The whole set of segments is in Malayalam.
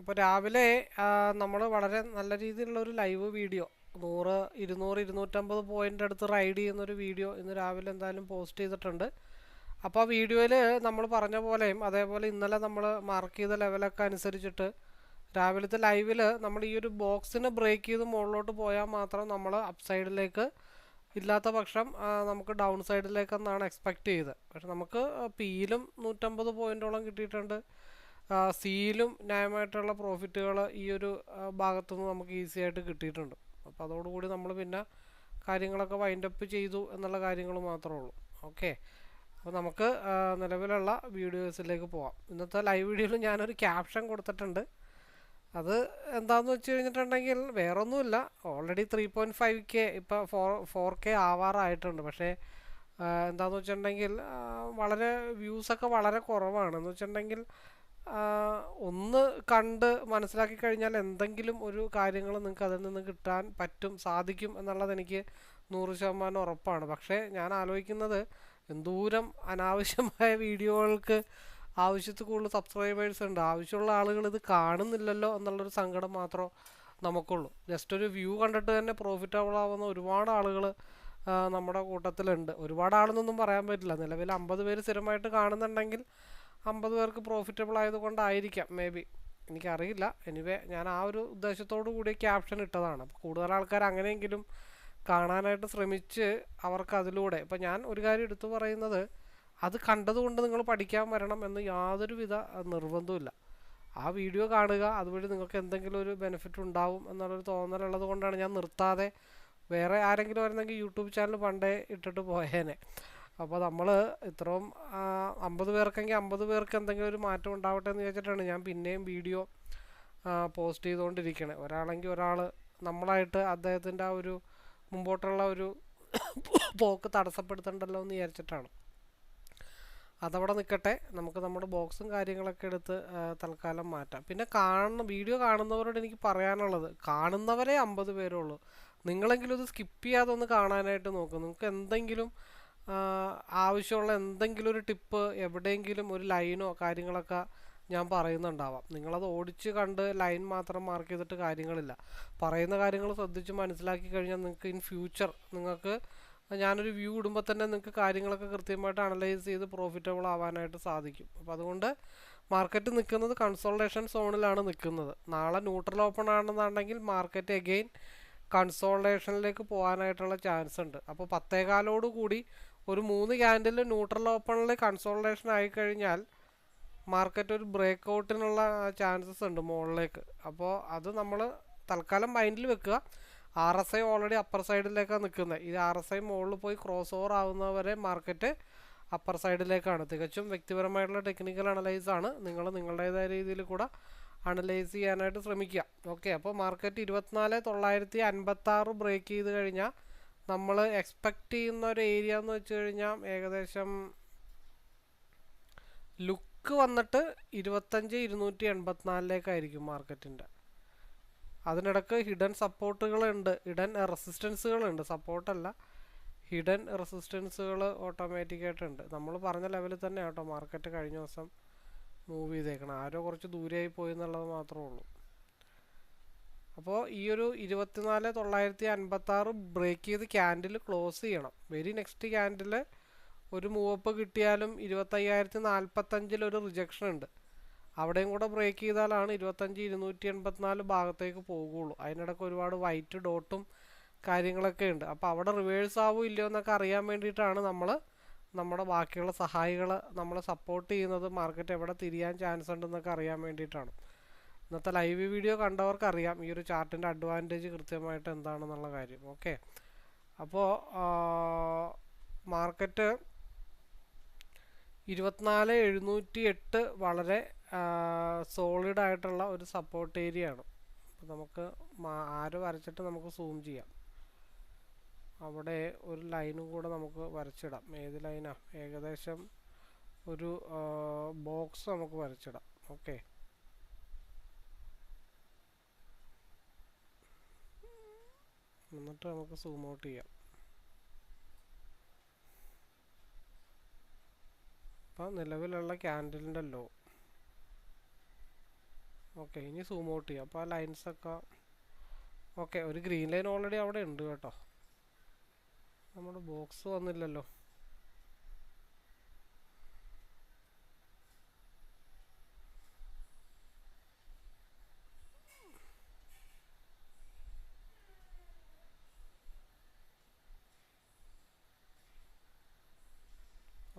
അപ്പോൾ രാവിലെ നമ്മൾ വളരെ നല്ല രീതിയിലുള്ള ഒരു ലൈവ് വീഡിയോ നൂറ് ഇരുന്നൂറ് ഇരുന്നൂറ്റമ്പത് പോയിന്റ് അടുത്ത് റൈഡ് ചെയ്യുന്ന ഒരു വീഡിയോ ഇന്ന് രാവിലെ എന്തായാലും പോസ്റ്റ് ചെയ്തിട്ടുണ്ട്. അപ്പോൾ ആ വീഡിയോയിൽ നമ്മൾ പറഞ്ഞ പോലെയും അതേപോലെ ഇന്നലെ നമ്മൾ മാർക്ക് ചെയ്ത ലെവലൊക്കെ അനുസരിച്ചിട്ട് രാവിലത്തെ ലൈവിൽ നമ്മൾ ഈ ഒരു ബോക്സിന് ബ്രേക്ക് ചെയ്ത് മുകളിലോട്ട് പോയാൽ മാത്രം നമ്മൾ അപ്സൈഡിലേക്ക് ഇല്ലാത്ത പക്ഷം നമുക്ക് ഡൗൺ സൈഡിലേക്കെന്നാണ് എക്സ്പെക്റ്റ് ചെയ്തത്. പക്ഷെ നമുക്ക് പിയിലും നൂറ്റമ്പത് പോയിന്റോളം കിട്ടിയിട്ടുണ്ട്. സിയിലും ന്യായമായിട്ടുള്ള പ്രോഫിറ്റുകൾ ഈ ഒരു ഭാഗത്തു ഭാഗത്തുനിന്ന് നമുക്ക് ഈസി ആയിട്ട് കിട്ടിയിട്ടുണ്ട്. അപ്പോൾ അതോടുകൂടി നമ്മൾ പിന്നെ കാര്യങ്ങളൊക്കെ വൈൻഡപ്പ് ചെയ്തു എന്നുള്ള കാര്യങ്ങൾ മാത്രമേ ഉള്ളൂ. ഓക്കെ അപ്പോൾ നമുക്ക് നിലവിലുള്ള വീഡിയോസിലേക്ക് പോവാം. ഇന്നത്തെ ലൈവ് വീഡിയോയിൽ ഞാനൊരു ക്യാപ്ഷൻ കൊടുത്തിട്ടുണ്ട്. അത് എന്താണെന്ന് വെച്ച് കഴിഞ്ഞിട്ടുണ്ടെങ്കിൽ വേറൊന്നുമില്ല. Already three point five K ഇപ്പോൾ ഫോർ ഫോർ കെ ആവാറായിട്ടുണ്ട്. പക്ഷേ എന്താണെന്ന് വെച്ചിട്ടുണ്ടെങ്കിൽ വളരെ വ്യൂസൊക്കെ വളരെ കുറവാണ്. എന്ന് വെച്ചിട്ടുണ്ടെങ്കിൽ ഒന്ന് കണ്ട് മനസ്സിലാക്കി കഴിഞ്ഞാൽ എന്തെങ്കിലും ഒരു കാര്യങ്ങൾ നിങ്ങൾക്ക് അതിൽ നിന്ന് കിട്ടാൻ പറ്റും സാധിക്കും എന്നുള്ളത് എനിക്ക് നൂറ് ശതമാനം ഉറപ്പാണ്. പക്ഷേ ഞാൻ ആലോചിക്കുന്നത് എന്തൂരം അനാവശ്യമായ വീഡിയോകൾക്ക് ആവശ്യത്തിൽ കൂടുതൽ സബ്സ്ക്രൈബേഴ്സ് ഉണ്ട്. ആവശ്യമുള്ള ആളുകൾ ഇത് കാണുന്നില്ലല്ലോ എന്നുള്ളൊരു സങ്കടം മാത്രമേ നമുക്കുള്ളൂ. ജസ്റ്റ് ഒരു വ്യൂ കണ്ടിട്ട് തന്നെ പ്രോഫിറ്റബിൾ ആവുന്ന ഒരുപാട് ആളുകൾ നമ്മുടെ കൂട്ടത്തിലുണ്ട്. ഒരുപാട് ആളെന്നൊന്നും പറയാൻ പറ്റില്ല. നിലവിൽ അമ്പത് പേര് സ്ഥിരമായിട്ട് കാണുന്നുണ്ടെങ്കിൽ അമ്പത് പേർക്ക് പ്രോഫിറ്റബിൾ ആയതുകൊണ്ടായിരിക്കാം മേ ബി എനിക്കറിയില്ല. എനിവേ ഞാൻ ആ ഒരു ഉദ്ദേശത്തോടു കൂടി ക്യാപ്ഷൻ ഇട്ടതാണ്. അപ്പോൾ കൂടുതൽ ആൾക്കാർ അങ്ങനെയെങ്കിലും കാണാനായിട്ട് ശ്രമിച്ച് അവർക്ക് അതിലൂടെ. ഇപ്പം ഞാൻ ഒരു കാര്യം എടുത്തു പറയുന്നത് അത് കണ്ടതുകൊണ്ട് നിങ്ങൾ പഠിക്കാൻ വരണം എന്ന് യാതൊരുവിധ അഹ്, നിർബന്ധവുമില്ല. ആ വീഡിയോ കാണുക അതുവഴി നിങ്ങൾക്ക് എന്തെങ്കിലും ഒരു ബെനിഫിറ്റ് ഉണ്ടാവും എന്നുള്ളൊരു തോന്നലുള്ളത് കൊണ്ടാണ് ഞാൻ നിർത്താതെ വേറെ ആരെങ്കിലും ആയിരുന്നെങ്കിൽ യൂട്യൂബ് ചാനൽ പണ്ടേ ഇട്ടിട്ട് പോയേനെ. അപ്പോൾ നമ്മൾ ഇത്രയും അമ്പത് പേർക്കെങ്കിൽ അമ്പത് പേർക്ക് എന്തെങ്കിലും ഒരു മാറ്റം ഉണ്ടാവട്ടെ എന്ന് വിചാരിച്ചിട്ടാണ് ഞാൻ പിന്നെയും വീഡിയോ പോസ്റ്റ് ചെയ്തുകൊണ്ടിരിക്കണേ ഒരാളെങ്കിൽ ഒരാൾ നമ്മളായിട്ട് അദ്ദേഹത്തിന്റെ ആ ഒരു മുമ്പോട്ടുള്ള ഒരു പോക്ക് തടസ്സപ്പെടുത്തണ്ടല്ലോ എന്ന് വിചാരിച്ചിട്ടാണ്. അതവിടെ നിൽക്കട്ടെ നമുക്ക് നമ്മുടെ ബോക്സും കാര്യങ്ങളൊക്കെ എടുത്ത് തൽക്കാലം മാറ്റാം. പിന്നെ കാണുന്ന വീഡിയോ കാണുന്നവരോട് എനിക്ക് പറയാനുള്ളത് കാണുന്നവരെ അമ്പത് പേരുള്ളൂ നിങ്ങളെങ്കിലും ഇത് സ്കിപ്പ് ചെയ്യാതെ ഒന്ന് കാണാനായിട്ട് നോക്കും. നിങ്ങൾക്ക് എന്തെങ്കിലും ആവശ്യമുള്ള എന്തെങ്കിലും ഒരു ടിപ്പ് എവിടെയെങ്കിലും ഒരു ലൈനോ കാര്യങ്ങളൊക്കെ ഞാൻ പറയുന്നുണ്ടാവാം. നിങ്ങളത് ഓടിച്ച് കണ്ട് ലൈൻ മാത്രം മാർക്ക് ചെയ്തിട്ട് കാര്യങ്ങളില്ല. പറയുന്ന കാര്യങ്ങൾ ശ്രദ്ധിച്ച് മനസ്സിലാക്കി കഴിഞ്ഞാൽ നിങ്ങൾക്ക് ഇൻ ഫ്യൂച്ചർ നിങ്ങൾക്ക് ഞാനൊരു വ്യൂ ഇടുമ്പോൾ തന്നെ നിങ്ങൾക്ക് കാര്യങ്ങളൊക്കെ കൃത്യമായിട്ട് അനലൈസ് ചെയ്ത് പ്രോഫിറ്റബിൾ ആവാനായിട്ട് സാധിക്കും. അപ്പോൾ അതുകൊണ്ട് മാർക്കറ്റ് നിൽക്കുന്നത് കൺസോൾട്ടേഷൻ സോണിലാണ് നിൽക്കുന്നത്. നാളെ ന്യൂട്രൽ ഓപ്പൺ ആണെന്നുണ്ടെങ്കിൽ മാർക്കറ്റ് എഗെയിൻ കൺസോൾട്ടേഷനിലേക്ക് പോകാനായിട്ടുള്ള ചാൻസ് ഉണ്ട്. അപ്പോൾ പത്തേകാലോട് കൂടി ഒരു മൂന്ന് ക്യാൻഡിൽ ന്യൂട്രൽ ഓപ്പണിൽ കൺസോൾട്ടേഷൻ ആയിക്കഴിഞ്ഞാൽ മാർക്കറ്റ് ഒരു ബ്രേക്ക് ഔട്ടിനുള്ള ചാൻസസ് ഉണ്ട് മുകളിലേക്ക് അപ്പോൾ അത് നമ്മൾ തൽക്കാലം മൈൻഡിൽ വെക്കുക. R S I already upper സൈഡിലേക്കാണ് നിൽക്കുന്നത് ഇത് ആർ എസ് ഐ മുകളിൽ പോയി ക്രോസ് ഓവർ ആവുന്നവരെ മാർക്കറ്റ് അപ്പർ സൈഡിലേക്കാണ് തികച്ചും വ്യക്തിപരമായിട്ടുള്ള ടെക്നിക്കൽ അനലൈസ് ആണ്. നിങ്ങൾ നിങ്ങളുടേതായ രീതിയിൽ കൂടെ അനലൈസ് ചെയ്യാനായിട്ട് ശ്രമിക്കുക. ഓക്കെ അപ്പോൾ മാർക്കറ്റ് ഇരുപത്തിനാല് തൊള്ളായിരത്തി അൻപത്തി ആറ് ബ്രേക്ക് ചെയ്ത് കഴിഞ്ഞാൽ നമ്മൾ എക്സ്പെക്റ്റ് ചെയ്യുന്ന ഒരു ഏരിയ എന്ന് വെച്ച് കഴിഞ്ഞാൽ ഏകദേശം ലുക്ക് വന്നിട്ട് ഇരുപത്തഞ്ച് ഇരുന്നൂറ്റി എൺപത്തിനാലിലേക്കായിരിക്കും മാർക്കറ്റിന്റെ അതിനിടക്ക് ഹിഡൻ സപ്പോർട്ടുകളുണ്ട് ഹിഡൻ റെസിസ്റ്റൻസുകളുണ്ട് സപ്പോർട്ടല്ല ഹിഡൻ റെസിസ്റ്റൻസുകൾ ഓട്ടോമാറ്റിക്കായിട്ടുണ്ട് നമ്മൾ പറഞ്ഞ ലെവലിൽ തന്നെ കേട്ടോ മാർക്കറ്റ് കഴിഞ്ഞ ദിവസം മൂവ് ചെയ്തേക്കണം. ആരോ കുറച്ച് ദൂരെയായി പോയി എന്നുള്ളത് മാത്രമേ ഉള്ളൂ. അപ്പോൾ ഈ ഒരു ഇരുപത്തിനാല് തൊള്ളായിരത്തി അൻപത്തി ആറ് ബ്രേക്ക് ചെയ്ത് ക്യാൻഡിൽ ക്ലോസ് ചെയ്യണം. വെരി നെക്സ്റ്റ് ക്യാൻഡിൽ ഒരു മൂവപ്പ് കിട്ടിയാലും ഇരുപത്തയ്യായിരത്തി നാൽപ്പത്തഞ്ചിൽ ഒരു റിജക്ഷൻ ഉണ്ട്. അവിടെയും കൂടെ ബ്രേക്ക് ചെയ്താലാണ് ഇരുപത്തഞ്ച് ഇരുന്നൂറ്റി എൺപത്തിനാല് ഭാഗത്തേക്ക് പോകുള്ളൂ. അതിനിടയ്ക്ക് ഒരുപാട് വൈറ്റ് ഡോട്ടും കാര്യങ്ങളൊക്കെ ഉണ്ട്. അപ്പോൾ അവിടെ റിവേഴ്സ് ആവോ ഇല്ലയോ എന്നൊക്കെ അറിയാൻ വേണ്ടിയിട്ടാണ് നമ്മൾ നമ്മുടെ ബാക്കിയുള്ള സഹായികൾ നമ്മളെ സപ്പോർട്ട് ചെയ്യുന്നത്. മാർക്കറ്റ് എവിടെ തിരിയാൻ ചാൻസ് ഉണ്ടെന്നൊക്കെ അറിയാൻ വേണ്ടിയിട്ടാണ്. ഇന്നത്തെ ലൈവ് വീഡിയോ കണ്ടവർക്ക് അറിയാം ഈ ഒരു ചാർട്ടിന്റെ അഡ്വാന്റേജ് കൃത്യമായിട്ട് എന്താണെന്നുള്ള കാര്യം. ഓക്കെ അപ്പോൾ മാർക്കറ്റ് ഇരുപത്തിനാല് എഴുന്നൂറ്റി എട്ട് വളരെ സോളിഡ് ആയിട്ടുള്ള ഒരു സപ്പോർട്ട് ഏരിയ ആണ്. അപ്പോൾ നമുക്ക് ആര് വരച്ചിട്ട് നമുക്ക് സൂം ചെയ്യാം. അവിടെ ഒരു ലൈനും കൂടെ നമുക്ക് വരച്ചിടാം. ഏത് ലൈനാണ് ഏകദേശം ഒരു ബോക്സ് നമുക്ക് വരച്ചിടാം. ഓക്കെ എന്നിട്ട് നമുക്ക് സൂം ഔട്ട് ചെയ്യാം. അപ്പം നിലവിലുള്ള ക്യാൻഡിലിന്റെ ലോ ഓക്കെ ഇനി സൂം ഔട്ട് ചെയ്യാം. അപ്പോൾ ആ ലൈൻസൊക്കെ ഓക്കെ ഒരു ഗ്രീൻ ലൈൻ ഓൾറെഡി അവിടെ ഉണ്ട് കേട്ടോ. നമ്മുടെ ബോക്സ് വന്നില്ലല്ലോ.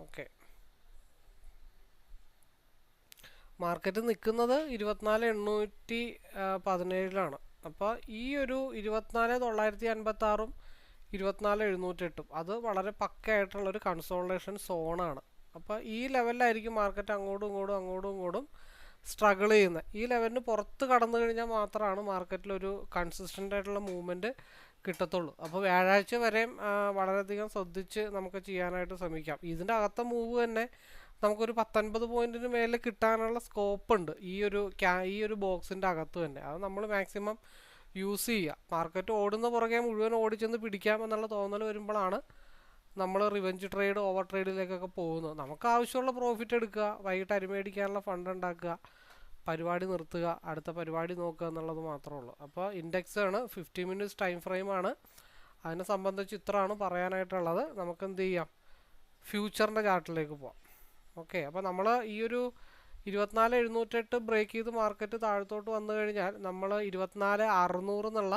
ഓക്കെ. മാർക്കറ്റ് നിൽക്കുന്നത് ഇരുപത്തിനാല് എണ്ണൂറ്റി പതിനേഴിലാണ്. അപ്പോൾ ഈ ഒരു ഇരുപത്തിനാല് തൊള്ളായിരത്തി അൻപത്തി ആറും ഇരുപത്തിനാല് എഴുന്നൂറ്റെട്ടും അത് വളരെ പക്കയായിട്ടുള്ള ഒരു കൺസോൾട്ടേഷൻ സോണാണ് അപ്പോൾ ഈ ലെവലിലായിരിക്കും മാർക്കറ്റ് അങ്ങോട്ടും ഇങ്ങോട്ടും അങ്ങോട്ടും ഇങ്ങോട്ടും സ്ട്രഗിൾ ചെയ്യുന്നത്. ഈ ലെവലിന് പുറത്ത് കടന്നു കഴിഞ്ഞാൽ മാത്രമാണ് മാർക്കറ്റിലൊരു കൺസിസ്റ്റന്റ് ആയിട്ടുള്ള മൂവ്മെന്റ് കിട്ടത്തുള്ളൂ. അപ്പോൾ വ്യാഴാഴ്ച വരെയും വളരെയധികം ശ്രദ്ധിച്ച് നമുക്ക് ചെയ്യാനായിട്ട് ശ്രമിക്കാം. ഇതിന്റെ അകത്ത മൂവ് തന്നെ നമുക്കൊരു പത്തൊൻപത് പോയിന്റിന് മേലെ കിട്ടാനുള്ള സ്കോപ്പ് ഉണ്ട് ഈ ഒരു ക്യാ ഈ ഒരു ബോക്സിന്റെ അകത്ത് തന്നെ. അത് നമ്മൾ മാക്സിമം യൂസ് ചെയ്യുക മാർക്കറ്റ് ഓടുന്ന പുറകെ മുഴുവൻ ഓടിച്ചെന്ന് പിടിക്കാം എന്നുള്ള തോന്നൽ വരുമ്പോഴാണ് നമ്മൾ റിവഞ്ച് ട്രേഡ് ഓവർ ട്രേഡിലേക്കൊക്കെ പോകുന്നത്. നമുക്ക് ആവശ്യമുള്ള പ്രോഫിറ്റ് എടുക്കുക വൈകിട്ട് അരിമേടിക്കാനുള്ള ഫണ്ട് ഉണ്ടാക്കുക പരിപാടി നിർത്തുക അടുത്ത പരിപാടി നോക്കുക എന്നുള്ളത് മാത്രമേ ഉള്ളൂ. അപ്പോൾ ഇൻഡെക്സ് ആണ് ഫിഫ്റ്റി മിനിറ്റ്സ് ടൈം ഫ്രെയിമാണ് അതിനെ സംബന്ധിച്ച് ഇത്രയാണ് പറയാനായിട്ടുള്ളത്. നമുക്ക് എന്ത് ചെയ്യാം? ഫ്യൂച്ചറിന്റെ ചാർട്ടിലേക്ക് പോവാം. ഓക്കെ അപ്പോൾ നമ്മൾ ഈ ഒരു ഇരുപത്തിനാല് എഴുന്നൂറ്റെട്ട് ബ്രേക്ക് ചെയ്ത് മാർക്കറ്റ് താഴത്തോട്ട് വന്നു കഴിഞ്ഞാൽ നമ്മൾ ഇരുപത്തിനാല് അറുന്നൂറ് എന്നുള്ള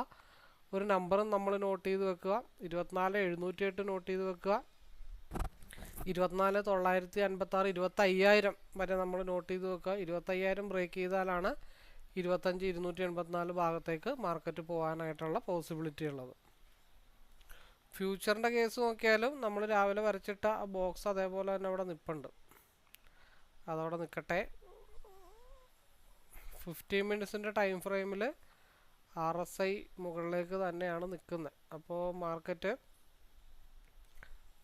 ഒരു നമ്പറും നമ്മൾ നോട്ട് ചെയ്ത് വെക്കുക. ഇരുപത്തിനാല് എഴുന്നൂറ്റി എട്ട് നോട്ട് ചെയ്ത് വെക്കുക. ഇരുപത്തിനാല് തൊള്ളായിരത്തി അൻപത്തി ആറ് ഇരുപത്തയ്യായിരം വരെ നമ്മൾ നോട്ട് ചെയ്ത് വെക്കുക. ഇരുപത്തയ്യായിരം ബ്രേക്ക് ചെയ്താലാണ് ഇരുപത്തഞ്ച് ഇരുന്നൂറ്റി എൺപത്തിനാല് ഭാഗത്തേക്ക് മാർക്കറ്റ് പോകാനായിട്ടുള്ള പോസിബിലിറ്റി ഉള്ളത്. ഫ്യൂച്ചറിന്റെ കേസ് നോക്കിയാലും നമ്മൾ രാവിലെ വരച്ചിട്ട ആ ബോക്സ് അതേപോലെ തന്നെ അവിടെ നിൽപ്പുണ്ട് അതവിടെ നിൽക്കട്ടെ ഫിഫ്റ്റീൻ മിനിറ്റ്സിന്റെ ടൈം ഫ്രെയിമിൽ ആർ എസ് ഐ മുകളിലേക്ക് തന്നെയാണ് നിൽക്കുന്നത്. അപ്പോൾ മാർക്കറ്റ്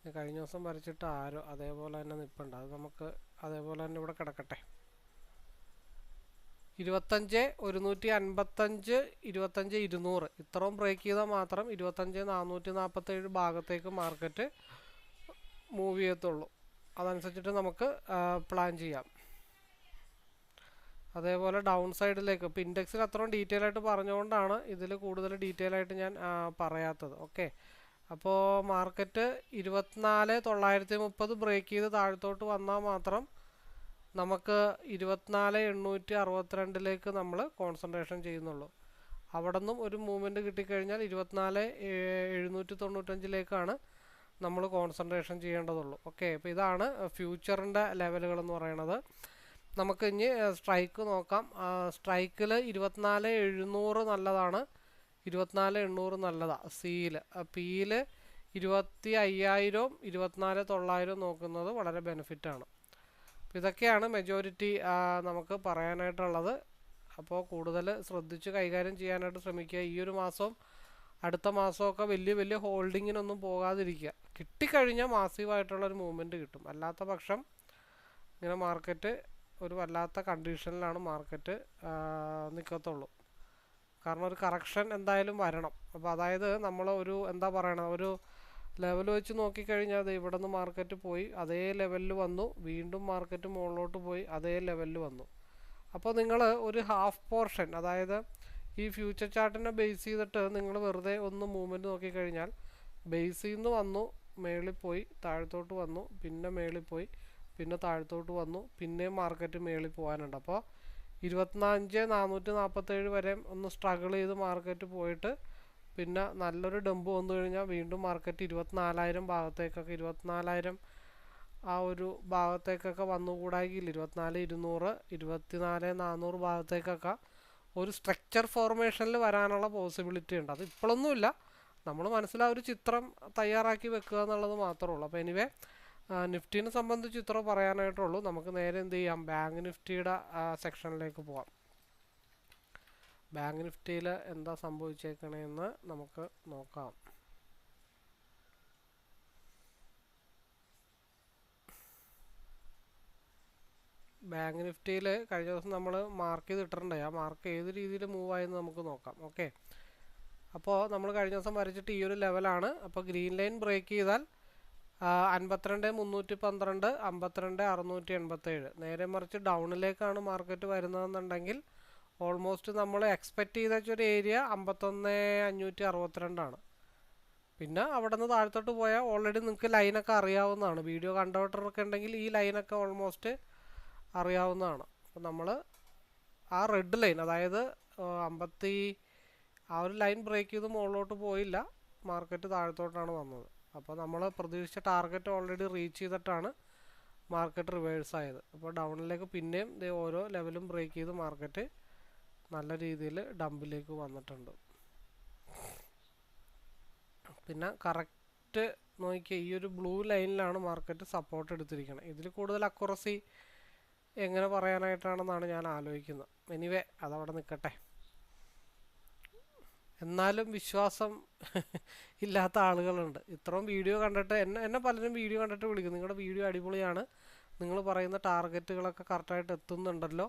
കഴിഞ്ഞ ദിവസം വരച്ചിട്ട് ആരോ അതേപോലെ തന്നെ നിൽപ്പുണ്ട് അത് നമുക്ക് അതേപോലെ തന്നെ ഇവിടെ കിടക്കട്ടെ. ഇരുപത്തഞ്ച് ഒരുന്നൂറ്റി അൻപത്തഞ്ച് ഇരുപത്തഞ്ച് ഇരുന്നൂറ്. ഇത്രയും ബ്രേക്ക് ചെയ്താൽ മാത്രം ഇരുപത്തഞ്ച് നാനൂറ്റി നാൽപ്പത്തേഴ് ഭാഗത്തേക്ക് മാർക്കറ്റ് മൂവ് ചെയ്യത്തുള്ളൂ. അതനുസരിച്ചിട്ട് നമുക്ക് പ്ലാൻ ചെയ്യാം. അതേപോലെ ഡൗൺ സൈഡിലേക്ക് ഇപ്പോൾ ഇൻഡെക്സിൽ അത്രയും ഡീറ്റെയിൽ ആയിട്ട് പറഞ്ഞുകൊണ്ടാണ് ഇതിൽ കൂടുതൽ ഡീറ്റെയിൽ ആയിട്ട് ഞാൻ പറയാത്തത്. ഓക്കെ അപ്പോൾ മാർക്കറ്റ് ഇരുപത്തിനാല് തൊള്ളായിരത്തി മുപ്പത് ബ്രേക്ക് ചെയ്ത് താഴത്തോട്ട് വന്നാൽ മാത്രം നമുക്ക് ഇരുപത്തിനാല് എണ്ണൂറ്റി അറുപത്തിരണ്ടിലേക്ക് നമ്മൾ കോൺസെൻട്രേഷൻ ചെയ്യുന്നുള്ളൂ. അവിടെ നിന്നും ഒരു മൂവ്മെന്റ് കിട്ടിക്കഴിഞ്ഞാൽ ഇരുപത്തിനാല് എഴുന്നൂറ്റി തൊണ്ണൂറ്റഞ്ചിലേക്കാണ് നമ്മൾ കോൺസെൻട്രേഷൻ ചെയ്യേണ്ടതുള്ളൂ. ഓക്കെ അപ്പോൾ ഇതാണ് ഫ്യൂച്ചറിന്റെ ലെവലുകൾ എന്ന് പറയുന്നത് നമുക്ക് ഇനി സ്ട്രൈക്ക് നോക്കാം. സ്ട്രൈക്കിൽ ഇരുപത്തിനാല് എഴുന്നൂറ് നല്ലതാണ്. ഇരുപത്തിനാല് എണ്ണൂറ് നല്ലതാ സിയിൽ പിയിൽ ഇരുപത്തി അയ്യായിരവും ഇരുപത്തിനാല് തൊള്ളായിരവും നോക്കുന്നത് വളരെ ബെനിഫിറ്റാണ് ഇതൊക്കെയാണ് മെജോറിറ്റി നമുക്ക് പറയാനായിട്ടുള്ളത്. അപ്പോൾ കൂടുതൽ ശ്രദ്ധിച്ച് കൈകാര്യം ചെയ്യാനായിട്ട് ശ്രമിക്കുക. ഈ ഒരു മാസവും അടുത്ത മാസമൊക്കെ വലിയ വലിയ ഹോൾഡിങ്ങിനൊന്നും പോകാതിരിക്കുക. കിട്ടിക്കഴിഞ്ഞാൽ മാസീവായിട്ടുള്ളൊരു മൂവ്മെന്റ് കിട്ടും. അല്ലാത്ത പക്ഷം ഇങ്ങനെ മാർക്കറ്റ് ഒരു വല്ലാത്ത കണ്ടീഷനിലാണ് മാർക്കറ്റ് നിൽക്കത്തുള്ളൂ കാരണം ഒരു കറക്ഷൻ എന്തായാലും വരണം. അപ്പോൾ അതായത് നമ്മൾ ഒരു എന്താ പറയണത് ഒരു ലെവൽ വെച്ച് നോക്കിക്കഴിഞ്ഞാൽ അത് ഇവിടെ നിന്ന് മാർക്കറ്റ് പോയി അതേ ലെവലിൽ വന്നു വീണ്ടും മാർക്കറ്റ് മുകളിലോട്ട് പോയി അതേ ലെവലിൽ വന്നു. അപ്പോൾ നിങ്ങൾ ഒരു ഹാഫ് പോർഷൻ അതായത് ഈ ഫ്യൂച്ചർ ചാർട്ടിനെ ബേസ് ചെയ്തിട്ട് നിങ്ങൾ വെറുതെ ഒന്ന് മൂവ്മെന്റ് നോക്കിക്കഴിഞ്ഞാൽ ബേസിൽ നിന്ന് വന്നു മേളിൽ പോയി താഴത്തോട്ട് വന്നു പിന്നെ മേളിൽ പോയി പിന്നെ താഴത്തോട്ട് വന്നു പിന്നെയും മാർക്കറ്റ് മേളിൽ പോകാനുണ്ട് അപ്പോൾ ഇരുപത്തിനഞ്ച് നാനൂറ്റി നാൽപ്പത്തേഴ് വരെ ഒന്ന് സ്ട്രഗിൾ ചെയ്ത് മാർക്കറ്റ് പോയിട്ട് പിന്നെ നല്ലൊരു ഡംപ് വന്നു കഴിഞ്ഞാൽ വീണ്ടും മാർക്കറ്റ് ഇരുപത്തിനാലായിരം ഭാഗത്തേക്കൊക്കെ ഇരുപത്തിനാലായിരം ആ ഒരു ഭാഗത്തേക്കൊക്കെ വന്നുകൂടായെങ്കിൽ ഇരുപത്തിനാല് ഇരുന്നൂറ് ഇരുപത്തിനാല് നാനൂറ് ഭാഗത്തേക്കൊക്കെ ഒരു സ്ട്രക്ചർ ഫോർമേഷനിൽ വരാനുള്ള പോസിബിലിറ്റി ഉണ്ട്. അത് ഇപ്പോഴൊന്നുമില്ല. നമ്മൾ മനസ്സിലാ ഒരു ചിത്രം തയ്യാറാക്കി വെക്കുക എന്നുള്ളത് മാത്രമേ ഉള്ളൂ. അപ്പോൾ എനിവേ നിഫ്റ്റീനെ സംബന്ധിച്ച് ഇത്ര പറയാനായിട്ടുള്ളൂ. നമുക്ക് നേരെ എന്ത് ചെയ്യാം? ബാങ്ക് നിഫ്റ്റിയുടെ സെക്ഷനിലേക്ക് പോവാം. ബാങ്ക് നിഫ്റ്റിയിൽ എന്താ സംഭവിച്ചേക്കണേന്ന് നമുക്ക് നോക്കാം. ബാങ്ക് നിഫ്റ്റിയിൽ കഴിഞ്ഞ ദിവസം നമ്മൾ മാർക്ക് ചെയ്തിട്ടുണ്ട് ആ മാർക്ക് ഏത് രീതിയിൽ മൂവ് ആയെന്ന് നമുക്ക് നോക്കാം. ഓക്കെ അപ്പോൾ നമ്മൾ കഴിഞ്ഞ ദിവസം വരച്ചിട്ട് ഈ ഒരു ലെവലാണ് അപ്പോൾ ഗ്രീൻ ലൈൻ ബ്രേക്ക് ചെയ്താൽ അൻപത്തിരണ്ട് മുന്നൂറ്റി പന്ത്രണ്ട് അമ്പത്തിരണ്ട് അറുന്നൂറ്റി എൺപത്തേഴ് നേരെ മറിച്ച് ഡൗണിലേക്കാണ് മാർക്കറ്റ് വരുന്നതെന്നുണ്ടെങ്കിൽ ഓൾമോസ്റ്റ് നമ്മൾ എക്സ്പെക്റ്റ് ചെയ്ത ഒരു ഏരിയ അമ്പത്തൊന്ന് അഞ്ഞൂറ്റി അറുപത്തിരണ്ടാണ്. പിന്നെ അവിടെ നിന്ന് താഴത്തോട്ട് പോയാൽ ഓൾറെഡി നിങ്ങൾക്ക് ലൈനൊക്കെ അറിയാവുന്നതാണ്. വീഡിയോ കണ്ടവട്ടറൊക്കെ ഉണ്ടെങ്കിൽ ഈ ലൈനൊക്കെ ഓൾമോസ്റ്റ് അറിയാവുന്നതാണ്. അപ്പോൾ നമ്മൾ ആ റെഡ് ലൈൻ അതായത് അമ്പത്തി ആ ഒരു ലൈൻ ബ്രേക്ക് ചെയ്ത് മുകളിലോട്ട് പോയില്ല. മാർക്കറ്റ് താഴത്തോട്ടാണ് വന്നത്. അപ്പോൾ നമ്മൾ പ്രതീക്ഷിച്ച ടാർഗറ്റ് ഓൾറെഡി റീച്ച് ചെയ്തിട്ടാണ് മാർക്കറ്റ് റിവേഴ്സ് ആയത്. അപ്പോൾ ഡൗണിലേക്ക് പിന്നെയും ഓരോ ലെവലും ബ്രേക്ക് ചെയ്ത് മാർക്കറ്റ് നല്ല രീതിയിൽ ഡംപിലേക്ക് വന്നിട്ടുണ്ട്. പിന്നെ കറക്റ്റ് നോക്കിയ ഈ ഒരു ബ്ലൂ ലൈനിലാണ് മാർക്കറ്റ് സപ്പോർട്ട് എടുത്തിരിക്കുന്നത് ഇതിൽ കൂടുതൽ അക്കുറസി എങ്ങനെ പറയാനായിട്ടാണെന്നാണ് ഞാൻ ആലോചിക്കുന്നത്. എനിവേ അതവിടെ നിൽക്കട്ടെ. എന്നാലും വിശ്വാസം ഇല്ലാത്ത ആളുകളുണ്ട്. ഇത്രയും വീഡിയോ കണ്ടിട്ട് എന്നെ എന്നെ പലരും വീഡിയോ കണ്ടിട്ട് വിളിക്കും. നിങ്ങളുടെ വീഡിയോ അടിപൊളിയാണ്. നിങ്ങൾ പറയുന്ന ടാർഗറ്റുകളൊക്കെ കറക്റ്റായിട്ട് എത്തുന്നുണ്ടല്ലോ.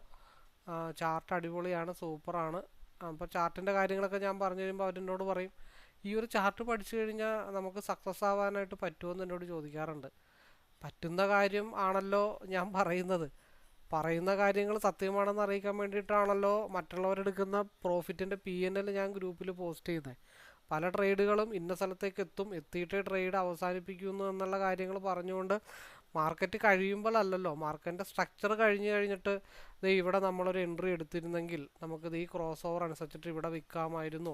ചാർട്ട് അടിപൊളിയാണ് സൂപ്പറാണ് അപ്പോൾ ചാർട്ടിന്റെ കാര്യങ്ങളൊക്കെ ഞാൻ പറഞ്ഞു കഴിയുമ്പോൾ അവരെന്നോട് പറയും ഈ ഒരു ചാർട്ട് പഠിച്ചു കഴിഞ്ഞാൽ നമുക്ക് സക്സസ് ആവാനായിട്ട് പറ്റുമോ എന്ന് എന്നോട് ചോദിക്കാറുണ്ട്. പറ്റുന്ന കാര്യം ആണല്ലോ ഞാൻ പറയുന്നത്. പറയുന്ന കാര്യങ്ങൾ സത്യമാണെന്ന് അറിയിക്കാൻ വേണ്ടിയിട്ടാണല്ലോ മറ്റുള്ളവരെടുക്കുന്ന പ്രോഫിറ്റിന്റെ പി എൻ എൽ ഞാൻ ഗ്രൂപ്പിൽ പോസ്റ്റ് ചെയ്യുന്നത് പല ട്രേഡുകളും ഇന്ന സ്ഥലത്തേക്ക് എത്തും എത്തിയിട്ട് ട്രേഡ് അവസാനിപ്പിക്കുന്നു എന്നുള്ള കാര്യങ്ങൾ പറഞ്ഞുകൊണ്ട് മാർക്കറ്റ് കഴിയുമ്പോഴല്ലല്ലോ മാർക്കറ്റിന്റെ സ്ട്രക്ചർ കഴിഞ്ഞ് കഴിഞ്ഞിട്ട് ഇത് ഇവിടെ നമ്മളൊരു എൻട്രി എടുത്തിരുന്നെങ്കിൽ നമുക്കിത് ഈ ക്രോസ് ഓവർ അനുസരിച്ചിട്ട് ഇവിടെ വിൽക്കാമായിരുന്നു.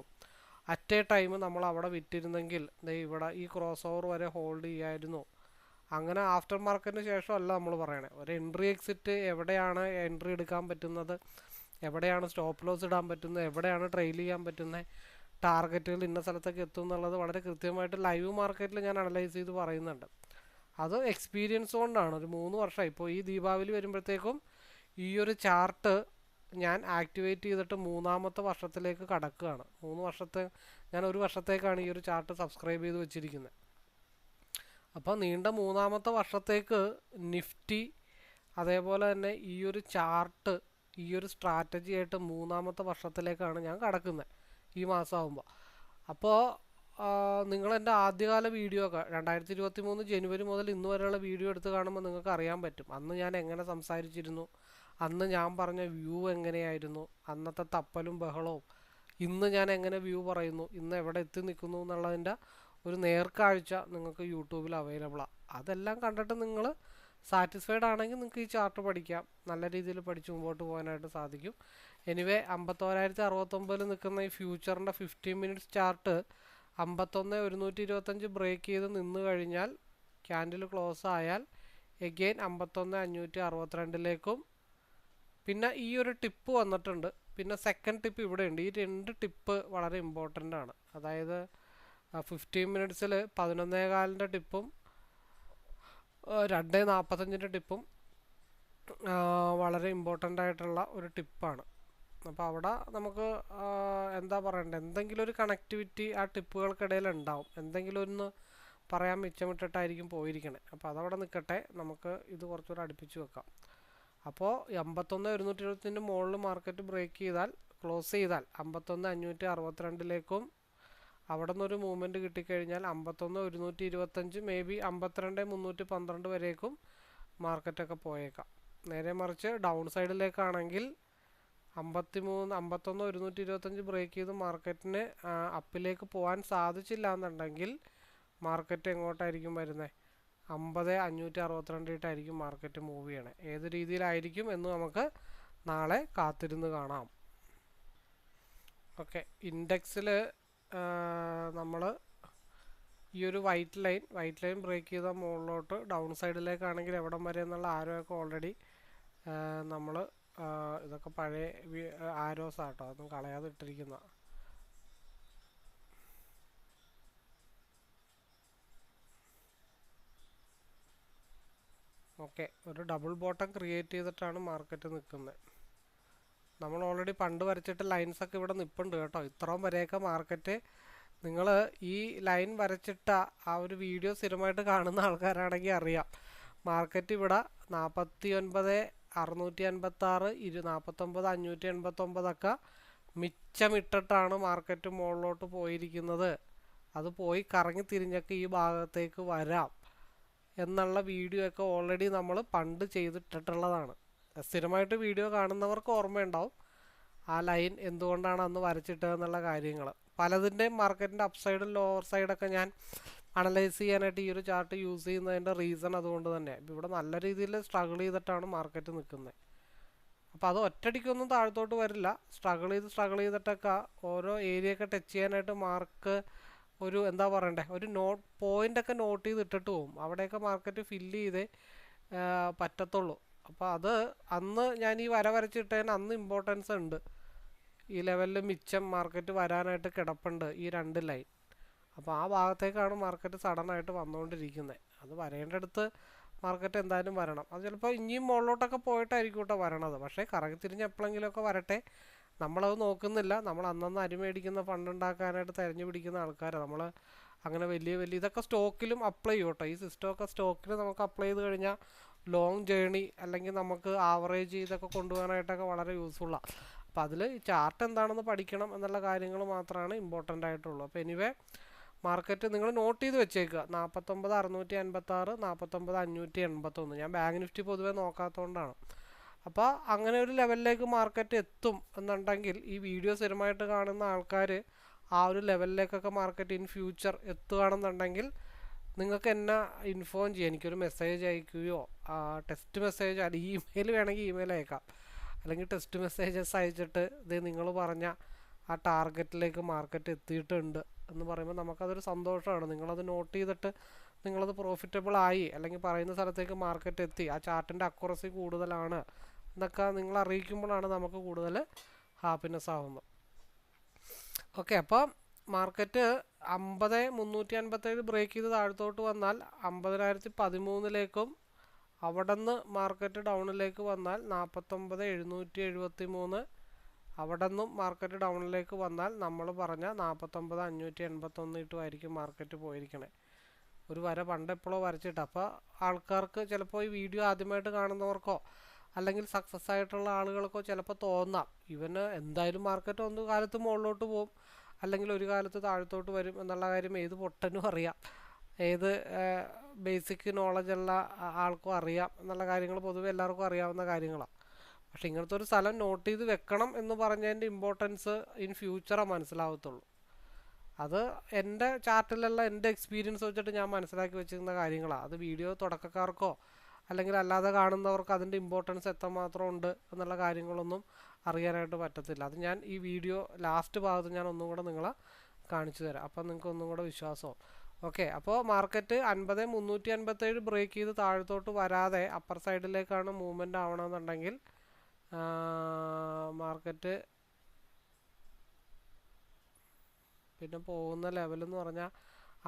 അറ്റ് എ ടൈം നമ്മൾ അവിടെ വിറ്റിരുന്നെങ്കിൽ ദേ ഇവിടെ ഈ ക്രോസ് ഓവർ വരെ ഹോൾഡ് ചെയ്യായിരുന്നു. അങ്ങനെ ആഫ്റ്റർ മാർക്കറ്റിന് ശേഷമല്ല നമ്മൾ പറയണേ. ഒരു എൻട്രി എക്സിറ്റ് എവിടെയാണ് എൻട്രി എടുക്കാൻ പറ്റുന്നത്? എവിടെയാണ് സ്റ്റോപ്പ് ലോസ് ഇടാൻ പറ്റുന്നത്? എവിടെയാണ് ട്രെയിൽ ചെയ്യാൻ പറ്റുന്നത്? ടാർഗറ്റുകൾ ഇന്ന സ്ഥലത്തൊക്കെ എത്തും എന്നുള്ളത് വളരെ കൃത്യമായിട്ട് ലൈവ് മാർക്കറ്റിൽ ഞാൻ അനലൈസ് ചെയ്ത് പറയുന്നുണ്ട്. അത് എക്സ്പീരിയൻസ് കൊണ്ടാണ്. ഒരു മൂന്ന് വർഷമായി ഇപ്പോൾ ഈ ദീപാവലി വരുമ്പോഴത്തേക്കും ഈ ഒരു ചാർട്ട് ഞാൻ ആക്ടിവേറ്റ് ചെയ്തിട്ട് മൂന്നാമത്തെ വർഷത്തിലേക്ക് കടക്കുകയാണ്. മൂന്ന് വർഷത്തെ ഞാൻ ഒരു വർഷത്തേക്കാണ് ഈ ഒരു ചാർട്ട് സബ്സ്ക്രൈബ് ചെയ്ത് വെച്ചിരിക്കുന്നത് അപ്പോൾ നീണ്ട മൂന്നാമത്തെ വർഷത്തേക്ക് നിഫ്റ്റി അതേപോലെ തന്നെ ഈ ഒരു ചാർട്ട് ഈ ഒരു സ്ട്രാറ്റജി ആയിട്ട് മൂന്നാമത്തെ വർഷത്തിലേക്കാണ് ഞാൻ കടക്കുന്നത് ഈ മാസമാകുമ്പോൾ അപ്പോൾ നിങ്ങൾ എന്റെ ആദ്യകാല വീഡിയോ ഒക്കെ രണ്ടായിരത്തി ഇരുപത്തി മൂന്ന് ജനുവരി മുതൽ ഇന്ന് വരെയുള്ള വീഡിയോ എടുത്ത് കാണുമ്പോൾ നിങ്ങൾക്ക് അറിയാൻ പറ്റും. അന്ന് ഞാൻ എങ്ങനെ സംസാരിച്ചിരുന്നു അന്ന് ഞാൻ പറഞ്ഞ വ്യൂ എങ്ങനെയായിരുന്നു അന്നത്തെ തപ്പലും ബഹളവും ഇന്ന് ഞാൻ എങ്ങനെ വ്യൂ പറയുന്നു ഇന്ന് എവിടെ എത്തി നിൽക്കുന്നു എന്നുള്ളതിന്റെ ഒരു നേർക്കാഴ്ച നിങ്ങൾക്ക് യൂട്യൂബിൽ അവൈലബിളാണ് അതെല്ലാം കണ്ടിട്ട് നിങ്ങൾ സാറ്റിസ്ഫൈഡ് ആണെങ്കിൽ നിങ്ങൾക്ക് ഈ ചാർട്ട് പഠിക്കാം. നല്ല രീതിയിൽ പഠിച്ച് മുമ്പോട്ട് പോകാനായിട്ട് സാധിക്കും. എനിവേ അമ്പത്തോരായിരത്തി അറുപത്തൊമ്പതിൽ നിൽക്കുന്ന ഈ ഫ്യൂച്ചറിന്റെ ഫിഫ്റ്റീൻ മിനിറ്റ്സ് ചാർട്ട് അമ്പത്തൊന്ന് ഒരുന്നൂറ്റി ഇരുപത്തഞ്ച് ബ്രേക്ക് ചെയ്ത് നിന്ന് കഴിഞ്ഞാൽ ക്യാൻഡിൽ ക്ലോസ് ആയാൽ എഗെയിൻ അമ്പത്തൊന്ന് അഞ്ഞൂറ്റി അറുപത്തിരണ്ടിലേക്കും പിന്നെ ഈ ഒരു ടിപ്പ് വന്നിട്ടുണ്ട്. പിന്നെ സെക്കൻഡ് ടിപ്പ് ഇവിടെ ഉണ്ട് ഈ രണ്ട് ടിപ്പ് വളരെ ഇമ്പോർട്ടന്റ് ആണ്. അതായത് ഫിഫ്റ്റീൻ മിനിറ്റ്സിൽ പതിനൊന്നേ കാലിന്റെ ടിപ്പും രണ്ട് നാൽപ്പത്തഞ്ചിന്റെ ടിപ്പും വളരെ ഇമ്പോർട്ടന്റ് ആയിട്ടുള്ള ഒരു ടിപ്പാണ് അപ്പോൾ അവിടെ നമുക്ക് എന്താ പറയണ്ടത് എന്തെങ്കിലും ഒരു കണക്ടിവിറ്റി ആ ടിപ്പുകൾക്കിടയിൽ ഉണ്ടാവും. എന്തെങ്കിലും ഒന്ന് പറയാൻ മിച്ചമിട്ടിട്ടായിരിക്കും പോയിരിക്കണേ. അപ്പോൾ അതവിടെ നിൽക്കട്ടെ നമുക്ക് ഇത് കുറച്ചുകൂടെ അടുപ്പിച്ച് വെക്കാം. അപ്പോൾ എൺപത്തൊന്ന് ഒരുന്നൂറ്റി എഴുപത്തിന്റെ മുകളിൽ മാർക്കറ്റ് ബ്രേക്ക് ചെയ്താൽ ക്ലോസ് ചെയ്താൽ അമ്പത്തൊന്ന് അഞ്ഞൂറ്റി അറുപത്തിരണ്ടിലേക്കും അവിടെ നിന്നൊരു മൂവ്മെന്റ് കിട്ടിക്കഴിഞ്ഞാൽ അമ്പത്തൊന്ന് ഒരുന്നൂറ്റി ഇരുപത്തഞ്ച് മേ ബി അമ്പത്തിരണ്ട് മുന്നൂറ്റി പന്ത്രണ്ട് വരേക്കും മാർക്കറ്റൊക്കെ പോയേക്കാം. നേരെ മറിച്ച് ഡൗൺ സൈഡിലേക്കാണെങ്കിൽ അമ്പത്തി മൂന്ന് അമ്പത്തൊന്ന് ഒരുന്നൂറ്റി ഇരുപത്തഞ്ച് ബ്രേക്ക് ചെയ്ത് മാർക്കറ്റിന് അപ്പിലേക്ക് പോകാൻ സാധിച്ചില്ല എന്നുണ്ടെങ്കിൽ മാർക്കറ്റ് എങ്ങോട്ടായിരിക്കും വരുന്നത് അമ്പത് അഞ്ഞൂറ്റി അറുപത്തിരണ്ടിട്ടായിരിക്കും മാർക്കറ്റ് മൂവ് ചെയ്യണേ. ഏത് രീതിയിലായിരിക്കും എന്ന് നമുക്ക് നാളെ കാത്തിരുന്ന് കാണാം. ഓക്കെ ഇൻഡെക്സിൽ നമ്മൾ ഈ ഒരു white line white line break ചെയ്ത മുകളിലോട്ട് ഡൗൺ സൈഡിലേക്കാണെങ്കിൽ എവിടം വരെ എന്നുള്ള ആരോ ഒക്കെ ഓൾറെഡി നമ്മൾ ഇതൊക്കെ പഴയ ആരോസ് ആട്ടോ അതൊന്നും കളയാതെ ഇട്ടിരിക്കുന്ന. ഓക്കെ ഒരു ഡബിൾ ബോട്ടം ക്രിയേറ്റ് ചെയ്തിട്ടാണ് മാർക്കറ്റ് നിൽക്കുന്നത് നമ്മൾ ഓൾറെഡി പണ്ട് വരച്ചിട്ട് ലൈൻസ് ഒക്കെ ഇവിടെ നിൽപ്പുണ്ട് കേട്ടോ. ഇത്രയും വരെയൊക്കെ മാർക്കറ്റ് നിങ്ങൾ ഈ ലൈൻ വരച്ചിട്ട ആ ഒരു വീഡിയോ സ്ഥിരമായിട്ട് കാണുന്ന ആൾക്കാരാണെങ്കിൽ അറിയാം. മാർക്കറ്റ് ഇവിടെ നാൽപ്പത്തി ഒൻപത് അറുന്നൂറ്റി അൻപത്താറ് ഇരു നാൽപ്പത്തൊമ്പത് അഞ്ഞൂറ്റി എൺപത്തൊമ്പതൊക്കെ മിച്ചമിട്ടിട്ടാണ് മാർക്കറ്റ് മുകളിലോട്ട് പോയിരിക്കുന്നത്. അത് പോയി കറങ്ങി തിരിഞ്ഞൊക്കെ ഈ ഭാഗത്തേക്ക് വരാം. എന്നുള്ള വീഡിയോ ഒക്കെ ഓൾറെഡി നമ്മൾ പണ്ട് ചെയ്തിട്ടിട്ടുള്ളതാണ്. സ്ഥിരമായിട്ട് വീഡിയോ കാണുന്നവർക്ക് ഓർമ്മയുണ്ടാവും. ആ ലൈൻ എന്തുകൊണ്ടാണ് അന്ന് വരച്ചിട്ടത് എന്നുള്ള കാര്യങ്ങൾ പലതിന്റെയും മാർക്കറ്റിന്റെ അപ്പ് സൈഡും ലോവർ സൈഡൊക്കെ ഞാൻ അനലൈസ് ചെയ്യാനായിട്ട് ഈ ഒരു ചാർട്ട് യൂസ് ചെയ്യുന്നതിന്റെ റീസൺ അതുകൊണ്ട് തന്നെ. ഇവിടെ നല്ല രീതിയിൽ സ്ട്രഗിൾ ചെയ്തിട്ടാണ് മാർക്കറ്റ് നിൽക്കുന്നത് അപ്പോൾ അത് ഒറ്റടിക്കൊന്നും താഴത്തോട്ട് വരില്ല. സ്ട്രഗിൾ ചെയ്ത് സ്ട്രഗിൾ ചെയ്തിട്ടൊക്കെ ഓരോ ഏരിയയൊക്കെ ടച്ച് ചെയ്യാനായിട്ട് മാർക്ക് ഒരു എന്താ പറയണ്ടേ? ഒരു നോട്ട് പോയിന്റൊക്കെ നോട്ട് ചെയ്ത് ഇട്ടിട്ട് പോകും അവിടെയൊക്കെ മാർക്കറ്റ് ഫില്ല് ചെയ്തേ പറ്റത്തുള്ളൂ. അപ്പോൾ അത് അന്ന് ഞാൻ ഈ വര വരച്ചിട്ടതിന് അന്ന് ഇമ്പോർട്ടൻസ് ഉണ്ട്. ഈ ലെവലിൽ മിച്ചം മാർക്കറ്റ് വരാനായിട്ട് കിടപ്പുണ്ട് ഈ രണ്ട് ലൈൻ അപ്പോൾ ആ ഭാഗത്തേക്കാണ് മാർക്കറ്റ് സഡനായിട്ട് വന്നുകൊണ്ടിരിക്കുന്നത് അത് വരേണ്ടടുത്ത് മാർക്കറ്റ് എന്തായാലും വരണം. അത് ചിലപ്പോൾ ഇനിയും മുകളിലോട്ടൊക്കെ പോയിട്ടായിരിക്കും കേട്ടോ വരണത്. പക്ഷേ കറങ്ങി തിരിഞ്ഞ് എപ്പോഴെങ്കിലുമൊക്കെ വരട്ടെ. നമ്മളത് നോക്കുന്നില്ല. നമ്മൾ അന്നന്ന് അരി മേടിക്കുന്ന ഫണ്ട് ഉണ്ടാക്കാനായിട്ട് തിരഞ്ഞു പിടിക്കുന്ന ആൾക്കാരാണ് നമ്മൾ അങ്ങനെ വലിയ വലിയ ഇതൊക്കെ സ്റ്റോക്കിലും അപ്ലൈ ചെയ്യും കേട്ടോ ഈ സിസ്റ്റമൊക്കെ സ്റ്റോക്കിൽ നമുക്ക് അപ്ലൈ ചെയ്ത് കഴിഞ്ഞാൽ ലോങ് ജേണി അല്ലെങ്കിൽ നമുക്ക് ആവറേജ് ഇതൊക്കെ കൊണ്ടുപോകാനായിട്ടൊക്കെ വളരെ യൂസ്ഫുള്ളാണ് അപ്പോൾ അതിൽ ചാർട്ട് എന്താണെന്ന് പഠിക്കണം എന്നുള്ള കാര്യങ്ങൾ മാത്രമാണ് ഇമ്പോർട്ടന്റ് ആയിട്ടുള്ളൂ. അപ്പോൾ എനിവേ മാർക്കറ്റ് നിങ്ങൾ നോട്ട് ചെയ്ത് വെച്ചേക്കുക. നാൽപ്പത്തൊമ്പത് അറുന്നൂറ്റി അൻപത്താറ് നാൽപ്പത്തൊമ്പത് അഞ്ഞൂറ്റി എൺപത്തൊന്ന്. ഞാൻ ബാങ്ക് നിഫ്റ്റി പൊതുവേ നോക്കാത്തതുകൊണ്ടാണ് അപ്പോൾ അങ്ങനെ ഒരു ലെവലിലേക്ക് മാർക്കറ്റ് എത്തും എന്നുണ്ടെങ്കിൽ ഈ വീഡിയോ സ്ഥിരമായിട്ട് കാണുന്ന ആൾക്കാർ ആ ഒരു ലെവലിലേക്കൊക്കെ മാർക്കറ്റ് ഇൻ ഫ്യൂച്ചർ എത്തുകയാണെന്നുണ്ടെങ്കിൽ നിങ്ങൾക്ക് എന്നെ ഇൻഫോം ചെയ്യാം. എനിക്കൊരു മെസ്സേജ് അയക്കുകയോ ടെക്സ്റ്റ് മെസ്സേജ് അല്ലെങ്കിൽ ഇമെയിൽ വേണമെങ്കിൽ ഇമെയിൽ അയക്കാം. അല്ലെങ്കിൽ ടെക്സ്റ്റ് മെസ്സേജസ് അയച്ചിട്ട് ഇത് നിങ്ങൾ പറഞ്ഞ ആ ടാർഗറ്റിലേക്ക് മാർക്കറ്റ് എത്തിയിട്ടുണ്ട് എന്ന് പറയുമ്പോൾ നമുക്കതൊരു സന്തോഷമാണ്. നിങ്ങളത് നോട്ട് ചെയ്തിട്ട് നിങ്ങളത് പ്രോഫിറ്റബിൾ ആയി അല്ലെങ്കിൽ പറയുന്ന സ്ഥലത്തേക്ക് മാർക്കറ്റ് എത്തി. ആ ചാർട്ടിന്റെ അക്യുറസി കൂടുതലാണ് എന്നൊക്കെ നിങ്ങൾ അറിയിക്കുമ്പോഴാണ് നമുക്ക് കൂടുതൽ ഹാപ്പിനെസ് ആവുന്നത്. ഓക്കെ അപ്പോൾ മാർക്കറ്റ് അമ്പത് മുന്നൂറ്റി അൻപത്തേഴ് ബ്രേക്ക് ചെയ്ത് താഴത്തോട്ട് വന്നാൽ അമ്പതിനായിരത്തി പതിമൂന്നിലേക്കും അവിടെ നിന്ന് മാർക്കറ്റ് ഡൗണിലേക്ക് വന്നാൽ നാൽപ്പത്തൊമ്പത് എഴുന്നൂറ്റി എഴുപത്തി മൂന്ന് അവിടെ നിന്നും മാർക്കറ്റ് ഡൗണിലേക്ക് വന്നാൽ നമ്മൾ പറഞ്ഞ നാൽപ്പത്തൊമ്പത് അഞ്ഞൂറ്റി എൺപത്തൊന്ന് ഇട്ടുമായിരിക്കും മാർക്കറ്റ് പോയിരിക്കണേ. ഒരു വര പണ്ട് എപ്പോഴോ വരച്ചിട്ട്. അപ്പോൾ ആൾക്കാർക്ക് ചിലപ്പോൾ ഈ വീഡിയോ ആദ്യമായിട്ട് കാണുന്നവർക്കോ അല്ലെങ്കിൽ സക്സസ് ആയിട്ടുള്ള ആളുകൾക്കോ ചിലപ്പോൾ തോന്നാം. ഇവന് എന്തായാലും മാർക്കറ്റ് ഒന്ന് കാലത്ത് മുകളിലോട്ട് പോകും അല്ലെങ്കിൽ ഒരു കാലത്ത് താഴത്തോട്ട് വരും എന്നുള്ള കാര്യം ഏത് പൊട്ടനും അറിയാം. ഏത് ബേസിക് നോളജുള്ള ആൾക്കും അറിയാം എന്നുള്ള കാര്യങ്ങൾ പൊതുവെ എല്ലാവർക്കും അറിയാവുന്ന കാര്യങ്ങളാണ് പക്ഷെ ഇങ്ങനത്തെ ഒരു സ്ഥലം നോട്ട് ചെയ്ത് വെക്കണം എന്ന് പറഞ്ഞതിന്റെ ഇമ്പോർട്ടൻസ് ഇൻ ഫ്യൂച്ചറേ മനസ്സിലാവത്തുള്ളൂ. അത് എന്റെ ചാർട്ടിലുള്ള എന്റെ എക്സ്പീരിയൻസ് വെച്ചിട്ട് ഞാൻ മനസ്സിലാക്കി വെച്ചിരുന്ന കാര്യങ്ങളാണ് അത് വീഡിയോ തുടക്കക്കാർക്കോ അല്ലെങ്കിൽ അല്ലാതെ കാണുന്നവർക്ക് അതിന്റെ ഇമ്പോർട്ടൻസ് എത്രമാത്രം ഉണ്ട് എന്നുള്ള കാര്യങ്ങളൊന്നും അറിയാനായിട്ട് പറ്റത്തില്ല. അത് ഞാൻ ഈ വീഡിയോ ലാസ്റ്റ് ഭാഗത്ത് ഞാൻ ഒന്നും കൂടെ നിങ്ങളെ കാണിച്ചു തരാം. അപ്പം നിങ്ങൾക്ക് ഒന്നും കൂടെ വിശ്വാസവും. ഓക്കെ അപ്പോൾ മാർക്കറ്റ് അൻപത് മുന്നൂറ്റി അൻപത്തേഴ് ബ്രേക്ക് ചെയ്ത് താഴത്തോട്ട് വരാതെ അപ്പർ സൈഡിലേക്കാണ് മൂവ്മെന്റ് ആവണമെന്നുണ്ടെങ്കിൽ മാർക്കറ്റ് പിന്നെ പോകുന്ന ലെവലെന്ന് പറഞ്ഞാൽ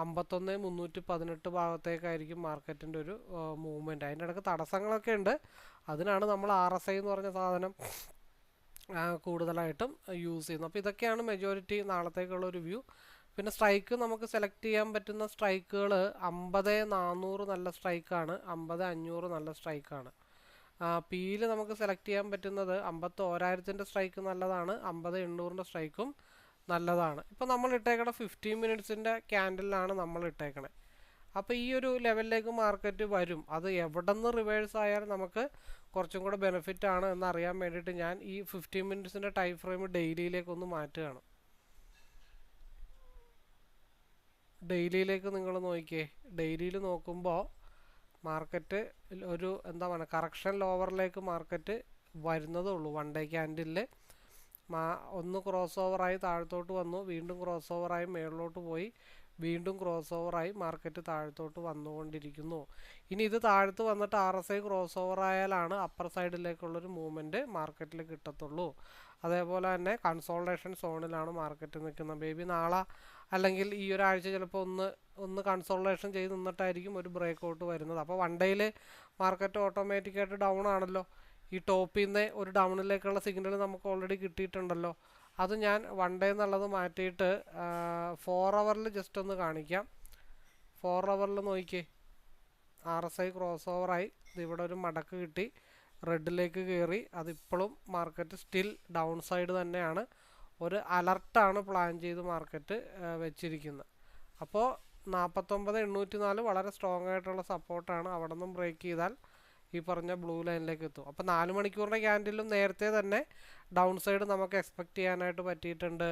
അമ്പത്തൊന്ന് മുന്നൂറ്റി പതിനെട്ട് ഭാഗത്തേക്കായിരിക്കും മാർക്കറ്റിന്റെ ഒരു മൂവ്മെന്റ് അതിന്റെ ഇടയ്ക്ക് തടസ്സങ്ങളൊക്കെ ഉണ്ട്. അതിനാണ് നമ്മൾ ആർ എസ് ഐ എന്ന് പറഞ്ഞ സാധനം കൂടുതലായിട്ടും യൂസ് ചെയ്യുന്നു. അപ്പോൾ ഇതൊക്കെയാണ് മെജോറിറ്റി നാളത്തേക്കുള്ള ഒരു വ്യൂ. പിന്നെ സ്ട്രൈക്ക് നമുക്ക് സെലക്ട് ചെയ്യാൻ പറ്റുന്ന സ്ട്രൈക്കുകൾ അമ്പത് നാനൂറ് നല്ല സ്ട്രൈക്കാണ് അമ്പത് അഞ്ഞൂറ് നല്ല സ്ട്രൈക്കാണ് പിയിൽ നമുക്ക് സെലക്ട് ചെയ്യാൻ പറ്റുന്നത് അമ്പത്തി ഓരായിരത്തിന്റെ സ്ട്രൈക്ക് നല്ലതാണ് അമ്പത് എണ്ണൂറിന്റെ സ്ട്രൈക്കും നല്ലതാണ്. ഇപ്പോൾ നമ്മൾ ഇട്ടേക്കണ ഫിഫ്റ്റീൻ മിനിറ്റ്സിന്റെ ക്യാൻഡിലാണ് നമ്മൾ ഇട്ടേക്കണേ. അപ്പോൾ ഈ ഒരു ലെവലിലേക്ക് മാർക്കറ്റ് വരും. അത് എവിടെ നിന്ന് റിവേഴ്സ് ആയാൽ നമുക്ക് കുറച്ചും കൂടെ ബെനിഫിറ്റ് ആണ് എന്നറിയാൻ വേണ്ടിയിട്ട് ഞാൻ ഈ ഫിഫ്റ്റീൻ മിനിറ്റ്സിന്റെ ടൈം ഫ്രെയിം ഡെയിലിയിലേക്ക് ഒന്ന് മാറ്റുകയാണ്. ഡെയിലിയിലേക്ക് നിങ്ങൾ നോക്കിയേ ഡെയിലിയിൽ നോക്കുമ്പോൾ മാർക്കറ്റ് ഒരു എന്താ പറയുക കറക്ഷൻ ലോവറിലേക്ക് മാർക്കറ്റ് വരുന്നതേ ഉള്ളൂ വൺ ഡേ ക്യാൻഡിലിൽ മാ ഒന്ന് ക്രോസ് ഓവറായി താഴത്തോട്ട് വന്നു വീണ്ടും ക്രോസ് ഓവറായി മേളിലോട്ട് പോയി. വീണ്ടും ക്രോസ് ഓവറായി മാർക്കറ്റ് താഴത്തോട്ട് വന്നുകൊണ്ടിരിക്കുന്നു. ഇനി ഇത് താഴത്ത് വന്നിട്ട് R S I cross over ആയാലാണ് upper സൈഡിലേക്കുള്ളൊരു മൂവ്മെന്റ് മാർക്കറ്റിൽ കിട്ടത്തുള്ളൂ. അതേപോലെ തന്നെ കൺസോൾട്ടേഷൻ സോണിലാണ് മാർക്കറ്റ് നിൽക്കുന്നത്. ബേബി നാളെ അല്ലെങ്കിൽ ഈ ഒരാഴ്ച ചിലപ്പോൾ ഒന്ന് ഒന്ന് കൺസോൾട്ടേഷൻ ചെയ്ത് നിന്നിട്ടായിരിക്കും ഒരു ബ്രേക്ക് ഔട്ട് വരുന്നത്. അപ്പോൾ വൺ ഡേയിൽ മാർക്കറ്റ് ഓട്ടോമാറ്റിക്കായിട്ട് ഡൗൺ ആണല്ലോ. ഈ ടോപ്പിൽ നിന്ന് ഒരു ഡൗണിലേക്കുള്ള സിഗ്നൽ നമുക്ക് ഓൾറെഡി കിട്ടിയിട്ടുണ്ടല്ലോ. അത് ഞാൻ വൺ ഡേ എന്നുള്ളത് മാറ്റിയിട്ട് ഫോർ അവറിൽ ജസ്റ്റ് ഒന്ന് കാണിക്കാം. ഫോർ അവറിൽ നോക്കിയേ. ആർ എസ് ഐ ക്രോസ് ഓവറായി ഇവിടെ ഒരു മടക്ക് കിട്ടി. റെഡിലേക്ക് കയറി അതിപ്പോഴും മാർക്കറ്റ് സ്റ്റിൽ ഡൗൺ സൈഡ് തന്നെയാണ്. ഒരു അലർട്ടാണ് പ്ലാൻ ചെയ്ത് മാർക്കറ്റ് വെച്ചിരിക്കുന്നത്. അപ്പോൾ നാൽപ്പത്തൊമ്പത് എണ്ണൂറ്റി നാല് വളരെ സ്ട്രോങ് ആയിട്ടുള്ള സപ്പോർട്ടാണ് അവിടെ നിന്നും ബ്രേക്ക് ചെയ്താൽ. ഈ പറഞ്ഞ ബ്ലൂ ലൈനിലേക്ക് എത്തും. അപ്പോൾ നാല് മണിക്കൂറിന്റെ ക്യാൻഡിലും നേരത്തെ തന്നെ ഡൗൺ സൈഡ് നമുക്ക് എക്സ്പെക്റ്റ് ചെയ്യാനായിട്ട് പറ്റിയിട്ടുണ്ട്.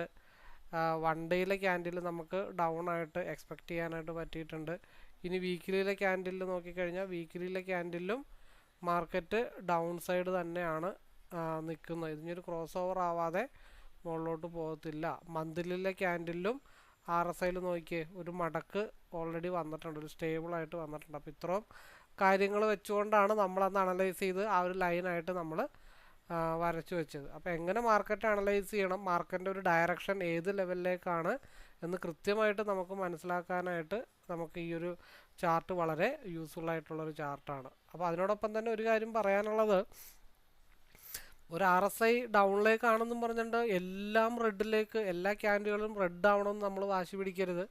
വൺ ഡേയിലെ ക്യാൻഡിൽ നമുക്ക് ഡൗൺ ആയിട്ട് എക്സ്പെക്റ്റ് ചെയ്യാനായിട്ട് പറ്റിയിട്ടുണ്ട്. ഇനി വീക്കിലിയിലെ ക്യാൻഡിൽ നോക്കിക്കഴിഞ്ഞാൽ വീക്കിലിയിലെ ക്യാൻഡിലും മാർക്കറ്റ് ഡൗൺ സൈഡ് തന്നെയാണ് നിൽക്കുന്നത് ഇതിനൊരു ക്രോസ് ഓവർ ആവാതെ മുകളിലോട്ട് പോകത്തില്ല. മന്ത്ലിയിലെ ക്യാൻഡിലും ആർ എസ് ഐയിൽ നോക്കിയേ ഒരു മടക്ക് ഓൾറെഡി വന്നിട്ടുണ്ട് ഒരു സ്റ്റേബിളായിട്ട് വന്നിട്ടുണ്ട്. അപ്പോൾ ഇത്രയും കാര്യങ്ങൾ വെച്ചുകൊണ്ടാണ് നമ്മളന്ന് അനലൈസ് ചെയ്ത് ആ ഒരു ലൈനായിട്ട് നമ്മൾ വരച്ചു വെച്ചത്. അപ്പോൾ എങ്ങനെ മാർക്കറ്റ് അനലൈസ് ചെയ്യണം മാർക്കറ്റിന്റെ ഒരു ഡയറക്ഷൻ ഏത് ലെവലിലേക്കാണ് എന്ന് കൃത്യമായിട്ട് നമുക്ക് മനസ്സിലാക്കാനായിട്ട് നമുക്ക് ഈ ഒരു ചാർട്ട് വളരെ യൂസ്ഫുൾ ആയിട്ടുള്ളൊരു ചാർട്ടാണ്. അപ്പോൾ അതിനോടൊപ്പം തന്നെ ഒരു കാര്യം പറയാനുള്ളത് ഒരു ആർ എസ് ഐ ഡൗണിലേക്കാണെന്നും പറഞ്ഞിട്ട് എല്ലാം റെഡിലേക്ക് എല്ലാ ക്യാൻഡുകളും റെഡ് ആവണമെന്ന് നമ്മൾ വാശി പിടിക്കരുത്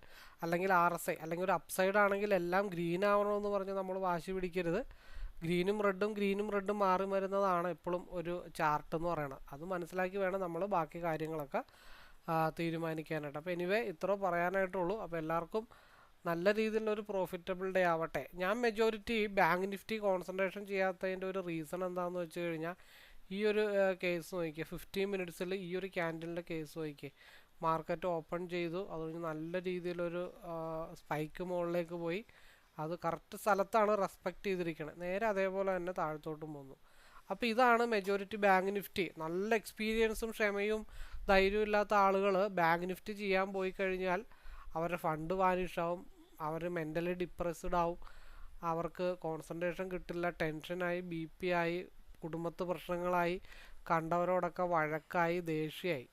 അല്ലെങ്കിൽ ആർ എസ് ഐ അല്ലെങ്കിൽ ഒരു അപ്സൈഡ് ആണെങ്കിൽ എല്ലാം ഗ്രീൻ ആവണമെന്ന് പറഞ്ഞ് നമ്മൾ വാശി പിടിക്കരുത് ഗ്രീനും റെഡും ഗ്രീനും റെഡും മാറി വരുന്നതാണ് എപ്പോഴും ഒരു ചാർട്ട് എന്ന് പറയുന്നത് അത് മനസ്സിലാക്കി വേണം നമ്മൾ ബാക്കി കാര്യങ്ങളൊക്കെ തീരുമാനിക്കാനായിട്ട്. അപ്പോൾ എനിവേ ഇത്ര പറയാനായിട്ടുള്ളൂ. അപ്പോൾ എല്ലാവർക്കും നല്ല രീതിയിലുള്ളൊരു പ്രോഫിറ്റബിൾ ഡേ ആവട്ടെ. ഞാൻ മെജോറിറ്റി ബാങ്ക് നിഫ്റ്റി കോൺസെൻട്രേഷൻ ചെയ്യാത്തതിന്റെ ഒരു റീസൺ എന്താണെന്ന് വെച്ച് കഴിഞ്ഞാൽ ഈ ഒരു കേസ് നോക്കിയേ ഫിഫ്റ്റീൻ മിനിറ്റ്സിൽ ഈ ഒരു ക്യാൻഡിലിന്റെ കേസ് നോക്കിയേ മാർക്കറ്റ് ഓപ്പൺ ചെയ്തു. അത് നല്ല രീതിയിലൊരു സ്പൈക്ക് മുകളിലേക്ക് പോയി. അത് കറക്റ്റ് സ്ഥലത്താണ് റെസ്പെക്റ്റ് ചെയ്തിരിക്കുന്നത് നേരെ അതേപോലെ തന്നെ താഴത്തോട്ടും വന്നു അപ്പോൾ ഇതാണ് മെജോറിറ്റി ബാങ്ക് നിഫ്റ്റി നല്ല എക്സ്പീരിയൻസും ക്ഷമയും ധൈര്യവും ഇല്ലാത്ത ആളുകൾ ബാങ്ക് നിഫ്റ്റി ചെയ്യാൻ പോയി കഴിഞ്ഞാൽ അവരുടെ ഫണ്ട് വാനിഷാവും അവർ മെന്റലി ഡിപ്രസ്ഡ് ആവും. അവർക്ക് കോൺസെൻട്രേഷൻ കിട്ടില്ല. ടെൻഷനായി ബി പി ആയി കുടുംബത്ത് പ്രശ്നങ്ങളായി കണ്ടവരോടൊക്കെ വഴക്കായി ദേഷ്യമായി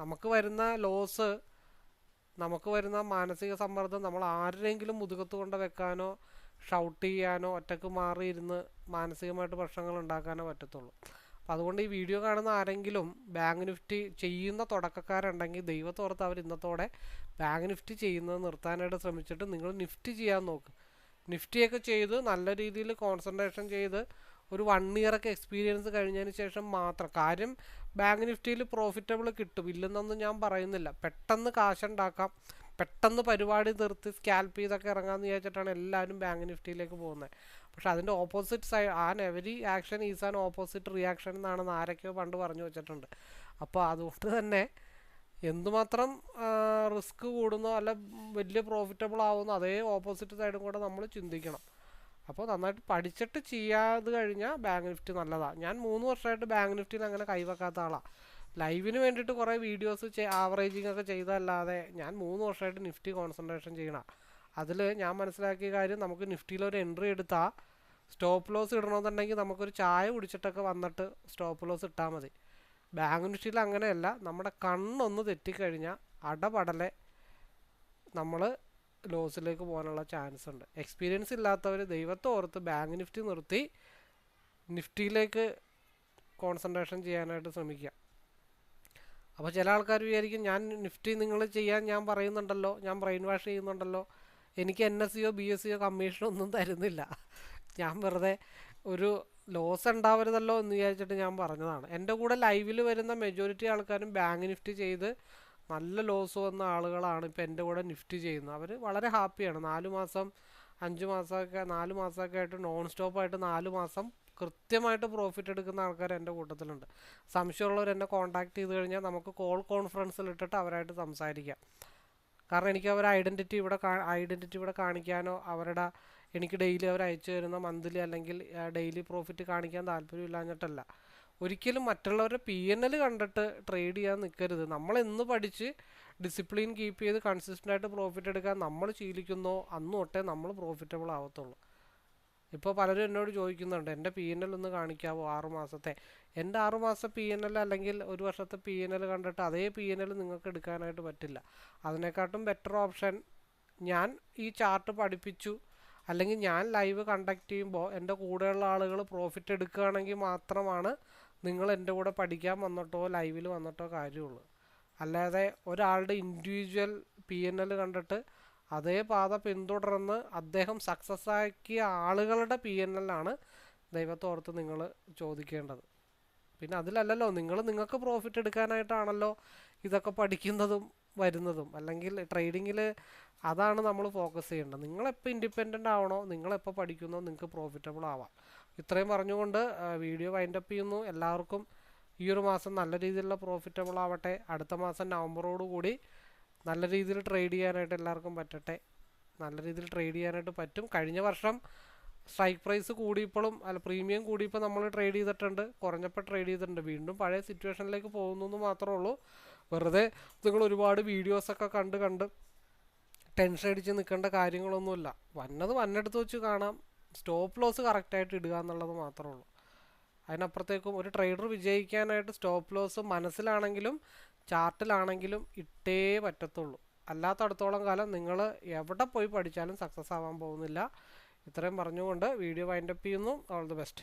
നമുക്ക് വരുന്ന ലോസ് നമുക്ക് വരുന്ന മാനസിക സമ്മർദ്ദം നമ്മൾ ആരുടെയെങ്കിലും മുതുകത്ത് കൊണ്ട് വെക്കാനോ ഷൗട്ട് ചെയ്യാനോ ഒറ്റയ്ക്ക് മാറിയിരുന്ന് മാനസികമായിട്ട് പ്രശ്നങ്ങൾ ഉണ്ടാക്കാനോ പറ്റത്തുള്ളൂ. അതുകൊണ്ട് ഈ വീഡിയോ കാണുന്ന ആരെങ്കിലും ബാങ്ക് നിഫ്റ്റി ചെയ്യുന്ന തുടക്കക്കാരുണ്ടെങ്കിൽ ദൈവത്തോർത്ത് അവർ ഇന്നത്തോടെ ബാങ്ക് നിഫ്റ്റി ചെയ്യുന്നത് നിർത്താനായിട്ട് ശ്രമിച്ചിട്ട് നിങ്ങൾ നിഫ്റ്റി ചെയ്യാൻ നോക്ക്. നിഫ്റ്റിയൊക്കെ ചെയ്ത് നല്ല രീതിയിൽ കോൺസെൻട്രേഷൻ ചെയ്ത് ഒരു വൺ ഇയറൊക്കെ എക്സ്പീരിയൻസ് കഴിഞ്ഞതിന് ശേഷം മാത്രം. കാര്യം ബാങ്ക് നിഫ്റ്റിയിൽ പ്രോഫിറ്റബിൾ കിട്ടും. ഇല്ലെന്നൊന്നും ഞാൻ പറയുന്നില്ല. പെട്ടെന്ന് കാശുണ്ടാക്കാം. പെട്ടെന്ന് പരിപാടി നിർത്തി സ്കാൽപ്പ് ചെയ്തൊക്കെ ഇറങ്ങാമെന്ന് വിചാരിച്ചിട്ടാണ് എല്ലാവരും ബാങ്ക് നിഫ്റ്റിയിലേക്ക് പോകുന്നത് പക്ഷെ അതിന്റെ opposite side an every action is an opposite reaction എന്നാണ് ആരൊക്കെയോ പണ്ട് പറഞ്ഞു വെച്ചിട്ടുണ്ട്. അപ്പോൾ അതുകൊണ്ട് തന്നെ എന്തുമാത്രം റിസ്ക് കൂടുന്നോ അല്ല വലിയ പ്രോഫിറ്റബിൾ ആവുന്നോ അതേ ഓപ്പോസിറ്റ് സൈഡും കൂടെ നമ്മൾ ചിന്തിക്കണം. അപ്പോൾ നന്നായിട്ട് പഠിച്ചിട്ട് ചെയ്യാതെ കഴിഞ്ഞാൽ ബാങ്ക് നിഫ്റ്റി നല്ലതാണ് ഞാൻ മൂന്ന് വർഷമായിട്ട് ബാങ്ക് നിഫ്റ്റിയിൽ അങ്ങനെ കൈവെക്കാത്ത ആളാണ് ലൈവിന് വേണ്ടിയിട്ട് കുറേ വീഡിയോസ് ആവറേജിങ് ഒക്കെ ചെയ്തല്ലാതെ ഞാൻ മൂന്ന് വർഷമായിട്ട് നിഫ്റ്റി കോൺസെൻട്രേഷൻ ചെയ്യണം. അതിൽ ഞാൻ മനസ്സിലാക്കിയ കാര്യം നമുക്ക് നിഫ്റ്റിയിൽ ഒരു എൻട്രി എടുത്താൽ സ്റ്റോപ്പ് ലോസ് ഇടണമെന്നുണ്ടെങ്കിൽ നമുക്കൊരു ചായ കുടിച്ചിട്ടൊക്കെ വന്നിട്ട് സ്റ്റോപ്പ് ലോസ് ഇട്ടാൽ മതി. ബാങ്ക് നിഫ്റ്റിയിൽ അങ്ങനെയല്ല നമ്മുടെ കണ്ണൊന്ന് തെറ്റിക്കഴിഞ്ഞാൽ അടപടലെ നമ്മൾ ലോസിലേക്ക് പോകാനുള്ള ചാൻസ് ഉണ്ട്. എക്സ്പീരിയൻസ് ഇല്ലാത്തവർ ദൈവത്തെ ഓർത്ത് ബാങ്ക് നിഫ്റ്റി നിർത്തി നിഫ്റ്റിയിലേക്ക് കോൺസെൻട്രേഷൻ ചെയ്യാനായിട്ട് ശ്രമിക്കുക. അപ്പോൾ ചില ആൾക്കാർ വിചാരിക്കും ഞാൻ നിഫ്റ്റി നിങ്ങൾ ചെയ്യാൻ ഞാൻ പറയുന്നുണ്ടല്ലോ ഞാൻ ബ്രെയിൻ വാഷ് ചെയ്യുന്നുണ്ടല്ലോ. എനിക്ക് എൻ എസ് സിയോ ബി എസ് സിയോ കമ്മീഷനോ ഒന്നും തരുന്നില്ല. ഞാൻ വെറുതെ ഒരു ലോസ് ഉണ്ടാവരുതല്ലോ എന്ന് വിചാരിച്ചിട്ട് ഞാൻ പറഞ്ഞതാണ്. എന്റെ കൂടെ ലൈവിൽ വരുന്ന മെജോറിറ്റി ആൾക്കാരും ബാങ്ക് നിഫ്റ്റി ചെയ്ത് നല്ല ലോസ് വന്ന ആളുകളാണ് ഇപ്പോൾ എന്റെ കൂടെ നിഫ്റ്റി ചെയ്യുന്നത്. അവർ വളരെ ഹാപ്പിയാണ്. നാല് മാസം അഞ്ച് മാസമൊക്കെ നാല് മാസമൊക്കെ ആയിട്ട് നോൺ സ്റ്റോപ്പായിട്ട് നാല് മാസം കൃത്യമായിട്ട് പ്രോഫിറ്റ് എടുക്കുന്ന ആൾക്കാർ എന്റെ കൂട്ടത്തിലുണ്ട്. സംശയമുള്ളവർ എന്നെ കോൺടാക്ട് ചെയ്ത് കഴിഞ്ഞാൽ നമുക്ക് കോൾ കോൺഫറൻസിൽ ഇട്ടിട്ട് അവരായിട്ട് സംസാരിക്കാം. കാരണം എനിക്ക് അവരെ ഐഡന്റിറ്റി ഇവിടെ ഐഡന്റിറ്റി ഇവിടെ കാണിക്കാനോ അവരുടെ എനിക്ക് ഡെയിലി അവർ അയച്ചു തരുന്ന മന്ത്ലി അല്ലെങ്കിൽ ഡെയിലി പ്രോഫിറ്റ് കാണിക്കാൻ താല്പര്യമില്ലാഞ്ഞിട്ടല്ല. ഒരിക്കലും മറ്റുള്ളവരുടെ പി എൻ എൽ കണ്ടിട്ട് ട്രേഡ് ചെയ്യാൻ നിൽക്കരുത് നമ്മളെന്ന് പഠിച്ച് ഡിസിപ്ലിൻ കീപ്പ് ചെയ്ത് കൺസിസ്റ്റന്റ് ആയിട്ട് പ്രോഫിറ്റ് എടുക്കാൻ നമ്മൾ ശീലിക്കുന്നോ അന്ന് തൊട്ടേ നമ്മൾ പ്രോഫിറ്റബിൾ ആവത്തുള്ളൂ. ഇപ്പോൾ പലരും എന്നോട് ചോദിക്കുന്നുണ്ട് എന്റെ പി എൻ എൽ ഒന്ന് കാണിക്കാവോ ആറു മാസത്തെ? എന്റെ ആറു മാസം പി എൻ എൽ അല്ലെങ്കിൽ ഒരു വർഷത്തെ പി എൻ എൽ കണ്ടിട്ട് അതേ പി എൻ എൽ നിങ്ങൾക്ക് എടുക്കാനായിട്ട് പറ്റില്ല. അതിനെക്കാട്ടും ബെറ്റർ ഓപ്ഷൻ ഞാൻ ഈ ചാർട്ട് പഠിപ്പിച്ചു. അല്ലെങ്കിൽ ഞാൻ ലൈവ് കണ്ടക്ട് ചെയ്യുമ്പോൾ എന്റെ കൂടെയുള്ള ആളുകൾ പ്രോഫിറ്റ് എടുക്കുകയാണെങ്കിൽ മാത്രമാണ് നിങ്ങൾ എന്റെ കൂടെ പഠിക്കാൻ വന്നിട്ടോ ലൈവിൽ വന്നിട്ടോ കാര്യമുള്ളൂ. അല്ലാതെ ഒരാളുടെ ഇൻഡിവിജ്വൽ പി എൻ എൽ കണ്ടിട്ട് അതേ പാത പിന്തുടർന്ന് അദ്ദേഹം സക്സസ് ആക്കിയ ആളുകളുടെ പി എൻ എല്ലാണ് ദൈവത്തോർത്ത് നിങ്ങൾ ചോദിക്കേണ്ടത്. പിന്നെ അതിലല്ലല്ലോ നിങ്ങൾ നിങ്ങൾക്ക് പ്രോഫിറ്റ് എടുക്കാനായിട്ടാണല്ലോ ഇതൊക്കെ പഠിക്കുന്നതും വരുന്നതും. അല്ലെങ്കിൽ ട്രേഡിങ്ങിൽ അതാണ് നമ്മൾ ഫോക്കസ് ചെയ്യേണ്ടത്. നിങ്ങളെപ്പോൾ ഇൻഡിപെൻഡന്റ് ആവണോ നിങ്ങളെപ്പോൾ പഠിക്കുന്നോ നിങ്ങൾക്ക് പ്രോഫിറ്റബിൾ ആവാം. ഇത്രയും പറഞ്ഞുകൊണ്ട് വീഡിയോ വൈൻഡപ്പ് ചെയ്യുന്നു. എല്ലാവർക്കും ഈ ഒരു മാസം നല്ല രീതിയിലുള്ള പ്രോഫിറ്റബിൾ ആവട്ടെ. അടുത്ത മാസം നവംബറോട് കൂടി നല്ല രീതിയിൽ ട്രേഡ് ചെയ്യാനായിട്ട് എല്ലാവർക്കും പറ്റട്ടെ. നല്ല രീതിയിൽ ട്രേഡ് ചെയ്യാനായിട്ട് പറ്റും. കഴിഞ്ഞ വർഷം സ്ട്രൈക്ക് പ്രൈസ് കൂടിയപ്പോഴും അല്ല പ്രീമിയം കൂടിയപ്പോൾ നമ്മൾ ട്രേഡ് ചെയ്തിട്ടുണ്ട്. കുറഞ്ഞപ്പോൾ ട്രേഡ് ചെയ്തിട്ടുണ്ട്. വീണ്ടും പഴയ സിറ്റുവേഷനിലേക്ക് പോകുന്നു എന്ന് മാത്രമേ ഉള്ളൂ. വെറുതെ നിങ്ങൾ ഒരുപാട് വീഡിയോസൊക്കെ കണ്ട് കണ്ട് ടെൻഷൻ അടിച്ച് നിൽക്കേണ്ട കാര്യങ്ങളൊന്നുമില്ല. വന്നത് വന്നെടുത്ത് വെച്ച് കാണാം. സ്റ്റോപ്പ് ലോസ് കറക്റ്റായിട്ട് ഇടുക എന്നുള്ളത് മാത്രമേ ഉള്ളൂ അതിനപ്പുറത്തേക്കും ഒരു ട്രേഡർ വിജയിക്കാനായിട്ട് സ്റ്റോപ്പ് ലോസ് മനസ്സിലാണെങ്കിലും ചാർട്ടിലാണെങ്കിലും ഇട്ടേ പറ്റത്തുള്ളൂ. അല്ലാത്തടത്തോളം കാലം നിങ്ങൾ എവിടെ പോയി പഠിച്ചാലും സക്സസ് ആവാൻ പോകുന്നില്ല. ഇത്രയും പറഞ്ഞുകൊണ്ട് വീഡിയോ വൈൻഡപ്പ് ചെയ്യുന്നു. All the best